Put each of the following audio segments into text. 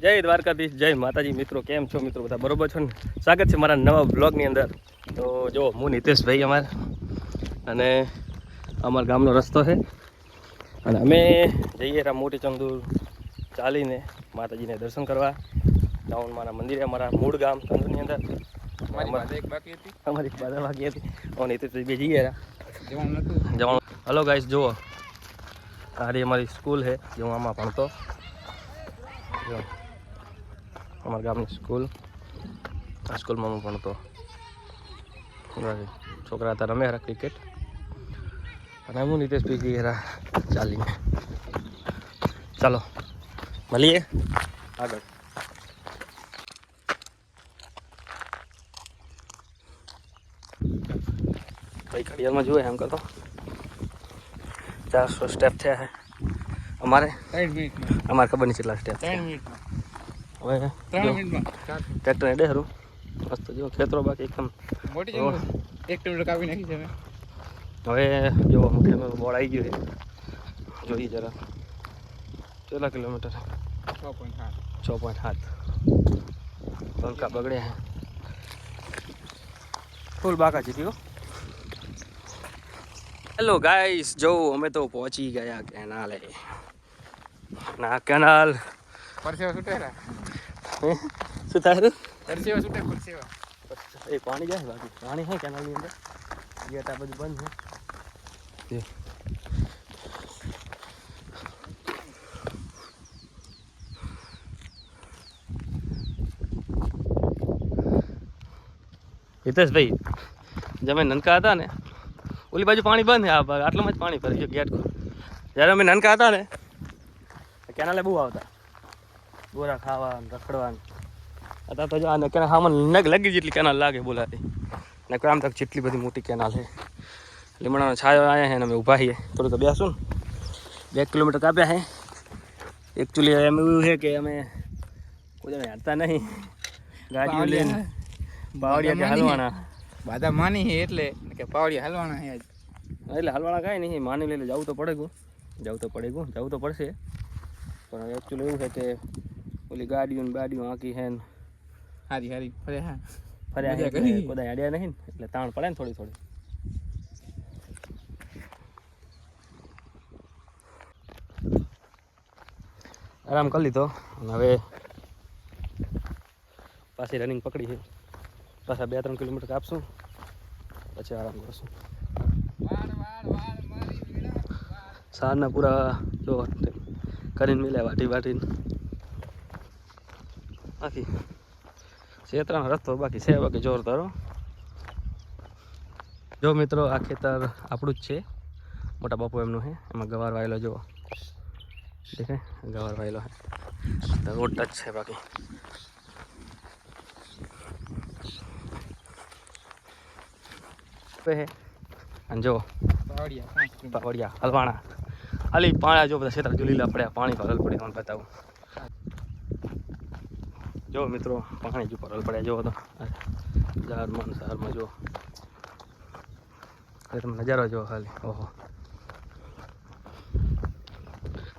જય દ્વારકાધીશ જય માતાજી. મિત્રો કેમ છો મિત્રો બધા? બરોબર છો ને? સ્વાગત છે મારા નવા બ્લોગની અંદર. તો જો હું નિતેશભાઈ અમાર. અને અમારા ગામનો રસ્તો છે. અને અમે જઈએ રા મોટી ચંદુર ચાલીને માતાજીને દર્શન કરવા. જાઉં મારા મંદિરે અમારા મૂળ ગામ ચંદુરની અંદર. મારી પાસે એક બાકી હતી. અમારી બાધા વાગી હતી. હું નિતેશભાઈ બે જઈએ રહ્યા. જવાનું હલો ગાઈસ જુઓ. આ અમારી સ્કૂલ છે. જે હું આમાં ભણતો. જો અમારા ગામની સ્કૂલ આ સ્કૂલમાં હું ભણતો. છોકરા હતા રમે હરા ક્રિકેટ અને હું નીતેશ પી ગઈ હરા ચાલીને. ચાલો, મળીએ. આગળ. ભાઈ ઘડિયાળમાં જુએ એમ કરતો. ચારસો સ્ટેપ થયા છે. અમારે ત્રણ મિનિટમાં અમારે ખબર નહીં કેટલા સ્ટેપ ત્રણ મિનિટમાં હવે ત્રણ જો, મિનિટમાં ટ્રેક્ટર એડે હરું મસ્ત જો ખેતરો બાકી એકદમ મોટી ઓહ. જંગલ એક કિલોમીટર કાપી નાખી છે મેં હવે જો મોટી બોર્ડ આવી ગયું છે જોઈએ જરા કેટલા કિલોમીટર છ પોઈન્ટ સાત છ પોઈન્ટ સાત પંખા બગડ્યા ફૂલ બાકા જીત્યો હેલો ગાઈસ જો અમે તો પહોંચી ગયા કેનાલે ના કેનાલ પરસેવા છૂટેલા હે? શું થાય પરસેવા છૂટે પરસેવા એ પાણી જાય બાકી પાણી છે કેનાલની અંદર ગેટ આ બધું બંધ છે જે. હિતેશભાઈ જમે નનકા હતા ને ઓલી બાજુ પાણી બંધ છે આ બાજુ આટલામાં જ પાણી ભરી ગયું ગેટ ખોલ જ્યારે અમે નનકા હતા ને કેનાલે બહુ આવતા? ગોરા ખાવા ને રખડવા ને અત્યારે તો જો આને કેનાલ હામાં નગ લગી જેટલી કેનાલ લાગે બોલાતી. ને કોઈ આમ તક જેટલી બધી મોટી કેનાલ છે લીમડાનો છાયો આવ્યા છે ને અમે ઊભા છીએ. થોડું તો બેસું ને. બે કિલોમીટર કાપ્યા છે એકચ્યુઅલી એમ એવું છે કે અમે કોઈ જણ હારતા નહીં. ગાડીઓ લઈને બાવળિયા કે હાલવાના. બાધા માની છે એટલે કે પાવડિયા હાલવાના છે આજ. એટલે હાલવાના કાંઈ નહીં. માની લઈને જવું તો પડે ગયું જવું તો પડે ગયું જવું તો પડશે. પણ એકચ્યુઅલી એવું છે કે ઓલી ગાડીઓ ને બાડીઓ આંકી છે ને હારી હારી ફરે હા ફર્યા હે બધા અડ્યા નહીં ને એટલે તાણ પડે ને થોડી થોડી આરામ કરી લીધો અને હવે પાછી રનિંગ પકડી છે પાછા બે ત્રણ કિલોમીટર કાપશું પછી આરામ કરશું. સારના પૂરા જો કરીને મિલ્યા વાટી વાટીને બાકી ક્ષેત્રનો રસ્તો બાકી છે બાકી જોરદાર. જો મિત્રો આ ખેતર આપણું જ છે. મોટા બાપુ એમનું છે. એમાં ગવાર વાયેલો જુઓ. દેખાય? ગવાર વાયેલો છે. રોડ ટચ છે બાકી. અને જો પાવડિયા હલવાણા. હાલી પાણા જો બધા ક્ષેત્ર જો લીલા પડ્યા, પાણી પર હલ પડી તમને બતાવું. જો મિત્રો, પાણી જો પર પડ્યા જો તો. ઝાડમાં ઝાડમાં જો. તમે નજારો જો ખાલી. ઓહો.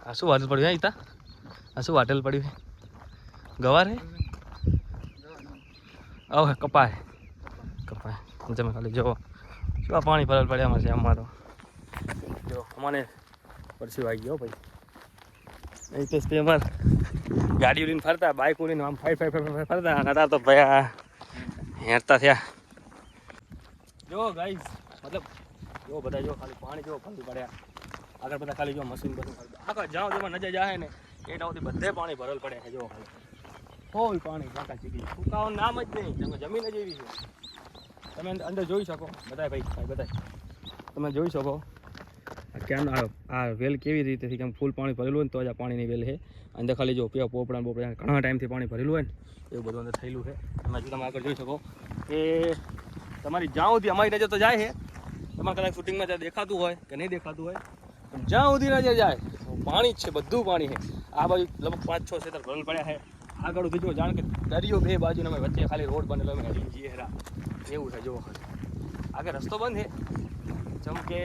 આ શું વાટલ પડ્યું ઈતા? આ શું વાટલ પડ્યું ગવાર હે? ઓહે કપાય. કપાય. તમે ખાલી જો શું પાણી પર પડ્યા છે, આમાં તો. જો મને પરસી વાગી ગયો ભાઈ. તો તે અમાર ગાડી ઉડીને ફરતા બાઇક ઉડીને આમ ફાઈ ફાઈ ફાઈ ફરતા. અને અત્યારે તો ભાઈ આ હેરતા થયા. જો ગાઈસ મતલબ જો બધા જો ખાલી પાણી જો ખાલી પડ્યા. આગળ બધા ખાલી જો મશીન બધું આખા જાઓ જેમાં નજર જાય ને, એ ટાઉથી બધે પાણી ભરેલ પડે છે જો ખાલી. ફૂલ પાણી કાકા ચીકી ફૂકાવાનું નામ જ નહીં. જમીન જ એવી છે. તમે અંદર- જોઈ શકો. બધાય ભાઈ બધા તમે જોઈ શકો. કેમ આ વેલ કેવી રીતેથી કેમ ફૂલ પાણી ભરેલું હોય ને તો જ આ પાણીની વેલ છે. અંદર ખાલી જો પીવા પોપડા પોપડા ઘણા ટાઈમથી પાણી ભરેલું હોય ને, એવું બધું અંદર થયેલું છે. એમાં તમે આગળ જોઈ શકો કે તમારી જ્યાં સુધી અમારી નજર તો જાય છે, તમારે કદાચ શૂટિંગમાં જ્યાં દેખાતું હોય કે નહીં દેખાતું હોય, પણ જ્યાં સુધી નજર જાય પાણી જ છે, બધું પાણી છે. આ બાજુ લગભગ પાંચ છ સેતર ભરેલ પડ્યા છે. આગળ સુધી જો જાણ કે દરિયો બે બાજુ અમે વચ્ચે ખાલી રોડ બનેલો અમે હરી જઈએ હેરા. એવું છે જો આગળ રસ્તો બંધ છે. જેમ કે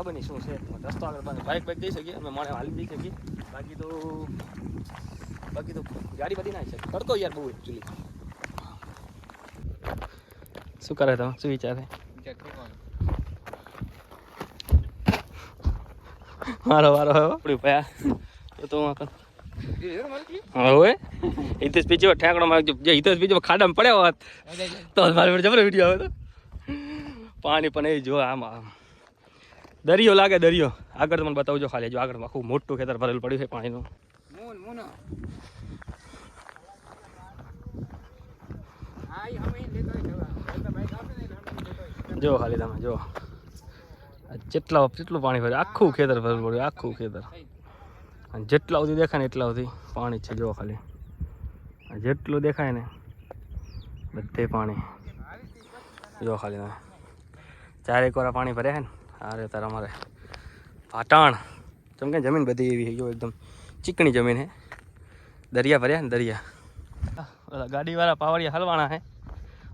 ખબર નહીં શું છે. રસ્તો આગળ બંધ બાઇક બાઇક જઈ શકીએ. અમે માણે હાલી જઈ શકીએ. બાકી તો બાકી તો ગાડી બધી ના છે તડકો યાર બહુ એકચ્યુઅલી શું કરે તમે? શું વિચારે મારો વારો આવ્યો? આપણી પયા તો તો હું આગળ હિતેશ ઠેકડો મારજો જે હિતેશ પીછે ખાડામાં પડ્યા હોત. તો મારી પર જબરો વીડિયો આવે તો. પાણી પણ એ જો આમ આમ. દરિયો લાગે દરિયો. આગળ તમને બતાવજો ખાલી જો આગળ આખું મોટું ખેતર ભરેલું પડ્યું છે પાણીનું. હા જો ખાલી તમે જો. જેટલા જેટલું પાણી ભર્યું આખું ખેતર ભરેલું પડ્યું આખું ખેતર. અને જેટલા સુધી દેખાય ને એટલા સુધી પાણી છે જો ખાલી. જેટલું દેખાય ને બધે પાણી. જો ખાલી તમે. ચારેક વાર પાણી ભર્યા છે ને? આ તાર અમારે પાટણ. જેમ કે જમીન બધી એવી ગયો જો એકદમ ચીકણી જમીન હે દરિયા ભર્યા ને દરિયા. ઓલા ગાડીવાળા પાવડિયા હલવાના હે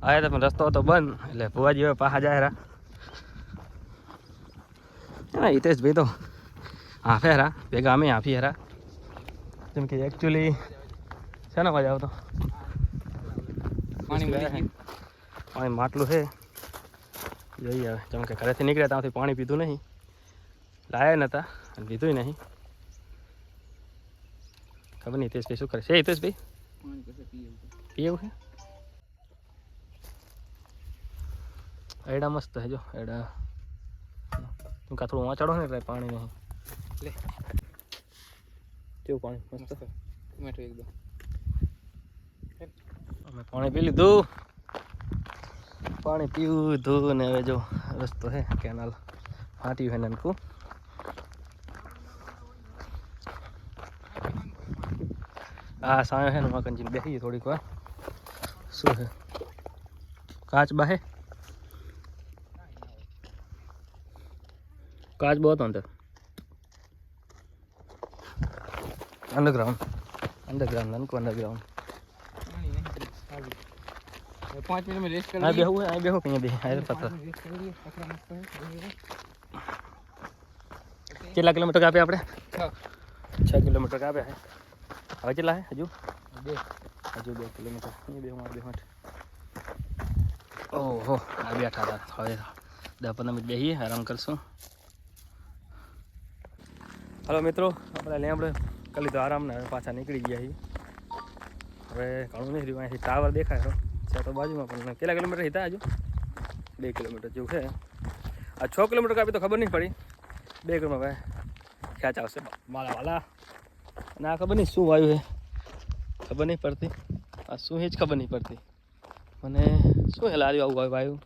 આયા તો પણ રસ્તો હતો બંધ એટલે ભુવાજી હવે પાહા જાય રા. હિતેશ હિતેશભાઈ તો હાફે હરા ભેગા અમે હાફી હરા જેમ કે એકચ્યુઅલી શેનો અવાજ આવતો? પાણી પાણી માટલું છે. જોઈએ હવે. જેમ કે ઘરેથી નીકળ્યા ત્યાંથી પાણી પીધું નહીં. લાયા નહોતા અને પીધું નહીં. ખબર નહીં હિતેશભાઈ શું કરે? છે હિતેશભાઈ? એવું. છે? એડા મસ્ત છે જો એડા. તું કાં થોડું વાંચાડો ને એટલે પાણી નહીં. લે. કેવું પાણી? મસ્ત? મસ્ત. ટમેટો એકદમ. અમે પાણી પી લીધું. પાણી પીવું ધું ને હવે જો રસ્તો છે કેનાલ ફાટ્યું છે નનકું. આ સાયો છે ને મકનજીને બેસીએ થોડીક વાર. શું છે કાચ બાહે કાચ બહુ હતો અંદર અંડરગ્રાઉન્ડ અંડરગ્રાઉન્ડ નનકું અંડરગ્રાઉન્ડ પાણી નહીં. આવી. હવે પાંચ મિનિટ રેસ્ટ કરી આ. બેહું આ બેહું કઈ બે આ. પથરા. કેટલા કિલોમીટર કાપ્યા આપણે છ. કિલોમીટર કાપ્યા છે હવે કેટલા હે હજુ બે. હજુ બે કિલોમીટર અહીં બે માં બે મિનિટ ઓહો આ બેઠા હતા હવે દસ પંદર મિનિટ બેસીએ આરામ કરશું હલો મિત્રો આપણે લેમડે કરી તો આરામ ને પાછા નીકળી ગયા છીએ હવે ઘણું નહીં રહ્યું અહીંથી ટાવર દેખાય છે છે તો બાજુમાં પણ કેટલા કિલોમીટર હતા હજુ? બે કિલોમીટર જેવું છે. આ છ કિલોમીટર કાપી તો ખબર નહીં પડી. બે કિલોમીટર ભાઈ. ખેંચ આવશે. મારા વાલા. અને આ ખબર નહીં શું વાયુ છે? ખબર નહીં પડતી. આ શું એ જ ખબર નહીં પડતી. મને શું હે લાર્યું આવું વાયુ?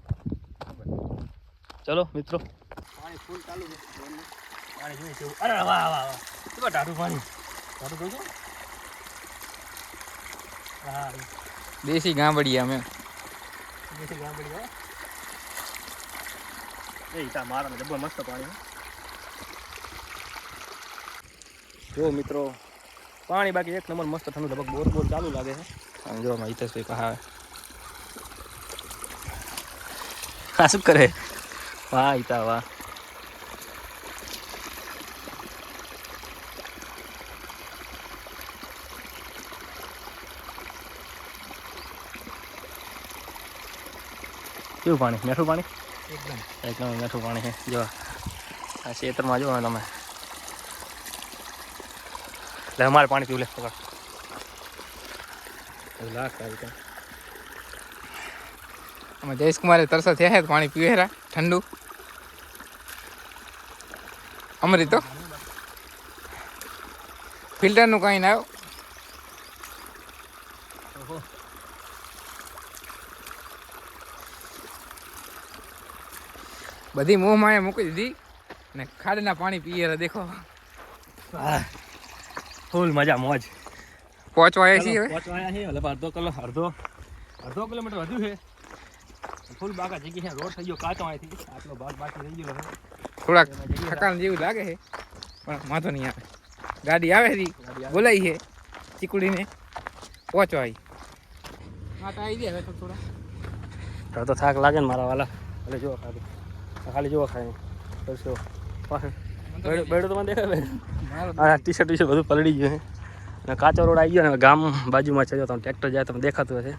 ચલો મિત્રો. પાણી ફૂલ ચાલુ છે. બોરનું. પાણી જોઈએ કેવું અરે વાહ વાહ વાહ. કેવા ટાઢું પાણી. ટાઢું કહું છું. હા દેશી ગામડિયા અમે. દેશી ગામડિયા? હો એ તા મારા ડબ્બો મસ્ત પાણી જો મિત્રો પાણી બાકી એક નંબર મસ્ત ઠંડુ ધબક બોર બોર ચાલુ લાગે છે. અને જો અમારે હિતેશભાઈ કહા હા શું કરે? વાહ હિતા વાહ. કેવું પાણી? મીઠું પાણી? એકદમ. એકદમ મીઠું પાણી છે. જો આ ખેતરમાં જો તમે. લે અમારે પાણી પીવું લે પકડ. લાખ આવી અમે જયેશકુમારે તરસા થયા છે પાણી પીવે રા ઠંડુ. અમરી તો. ફિલ્ટરનું કાંઈ ના આવ્યું ઓહો બધી મોંમાં એ મૂકી દીધી ને ખાડના પાણી પીએ રા દેખો. આહ, ફૂલ મજા મોજ. પહોંચવા આવ્યા છીએ હવે. પહોંચવા આવ્યા છીએ. એટલે અડધો કિલો અડધો અડધો કિલોમીટર વધુ છે. ફૂલ બાકા જગ્યા છે. રોડ થઈ ગયો કાચો અહીંથી. આટલો ભાગ બાકી થઈ ગયો છે થોડાક થકાન જેવું લાગે છે પણ વાંધો નહીં આવે. ગાડી આવે છે ગાડી આવે. બોલાઈ છે. ચીકુડીને પહોંચવા આવી હા તો આવી હવે તો થોડા. હવે તો થાક લાગે ને મારા વાલા. એટલે જુઓ ખાલી. આ ખાલી જોવા ખાલી. કરશો પાછળ. બેડું તો મને દેખાય હા ટી શર્ટ ટી બધું પલળી ગયું છે અને કાચો રોડ આવી ગયો ને ગામ બાજુમાં છે. જો તમે ટ્રેક્ટર જાય તમને દેખાતું હશે.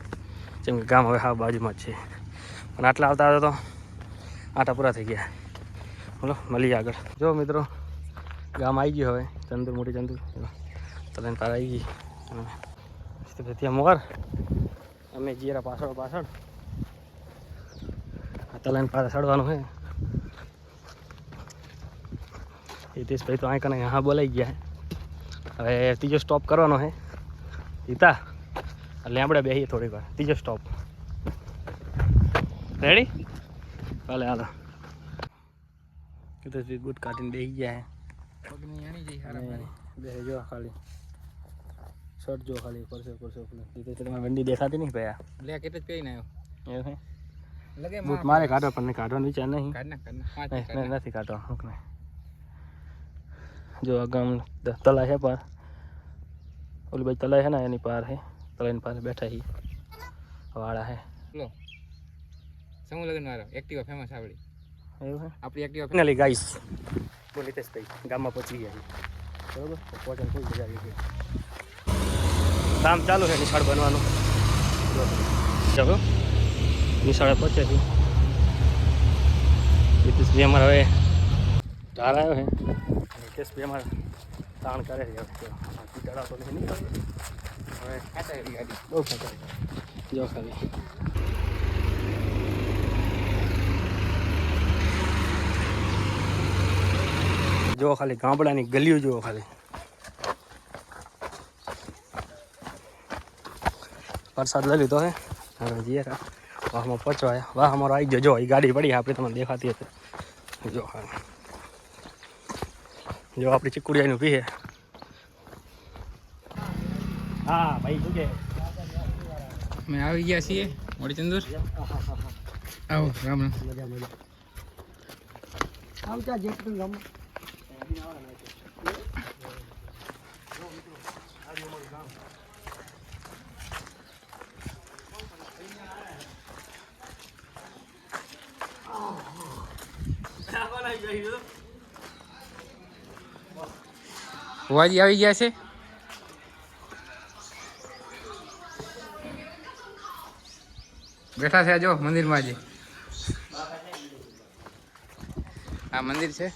જેમ કે ગામ હવે હા બાજુમાં જ છે. પણ આટલા આવતા આવતા તો આટા પૂરા થઈ ગયા. બોલો મળીએ આગળ. જો મિત્રો ગામ આવી ગયું હવે. ચંદુર મોટી ચંદુર. તલન પાર આવી ગઈ. અને ત્યાં મોર. અમે જીરા પાછળ પાછળ. તલન પાર ચડવાનું છે હિતેશભાઈ તો અહીં કને હા બોલાઈ ગયા હવે ત્રીજો સ્ટોપ કરવાનો છે. હિતા એટલે આપણે બેસીએ થોડીક વાર. ત્રીજો સ્ટોપ રેડી ભલે હાલો. હિતેશભાઈ બૂટ કાઢીને બેસી ગયા છે. બેસી જો ખાલી. શર્ટ જો ખાલી પરસે પરસે હિતેશ તમારે વંડી દેખાતી નહીં ભાઈ બ્લેક એટલે જ પહેરીને આવ્યો. એવું છે? બૂટ મારે. કાઢવા પણ કાઢવાનો વિચાર નહીં. કાઢ કાઢ કાઢ. નથી કાઢવા હું નહીં જો આ ગામ તલા છે પાર ઓલી બાજુ તળાવ છે ને એની પાર છે તળાવની પાર બેઠા છે વાળા છે લો સમૂહ લગ્ન વાળો એક્ટિવા ફેમસ આવડી એવું છે આપણી એક્ટિવા ફાઇનલી ગાઈસ બોલ હિતેશભાઈ ગામમાં પહોંચી ગયા બરોબર તો ખૂબ ફૂલ મજા આવી ગઈ. કામ ચાલુ છે નિશાળ બનવાનું. ચાલો. નિશાળે પહોંચ્યા છીએ. હિતેશભાઈ અમારે હવે ઢાર આવ્યો છે. અને હિતેશભાઈ અમારે તાણ કરે છે હવે જો, બાકી ચડાવતો નથી નહીં હવે ખાતા એવી ગાડી બહુ ખતર જો ખાલી જો ખાલી ગામડાની ગલીઓ જુઓ ખાલી વરસાદ લઈ લીધો હે હવે જઈએ રા. વાહમાં પહોંચવા આવ્યા. વાહ અમારો આવી ગયો જો એ ગાડી પડી આપણે તમને દેખાતી હશે જો ખાલી જો આપણી ચીકુડિયાનું પીએ હા ભાઈ શું કે અમે આવી ગયા છીએ મોડી ચંદુર આવો રામ રામ મજા મજા આવતા જે પણ ગામ ભુવાજી આવી ગયા છે? બેઠા છે જો મંદિરમાં જે. આ મંદિર છે.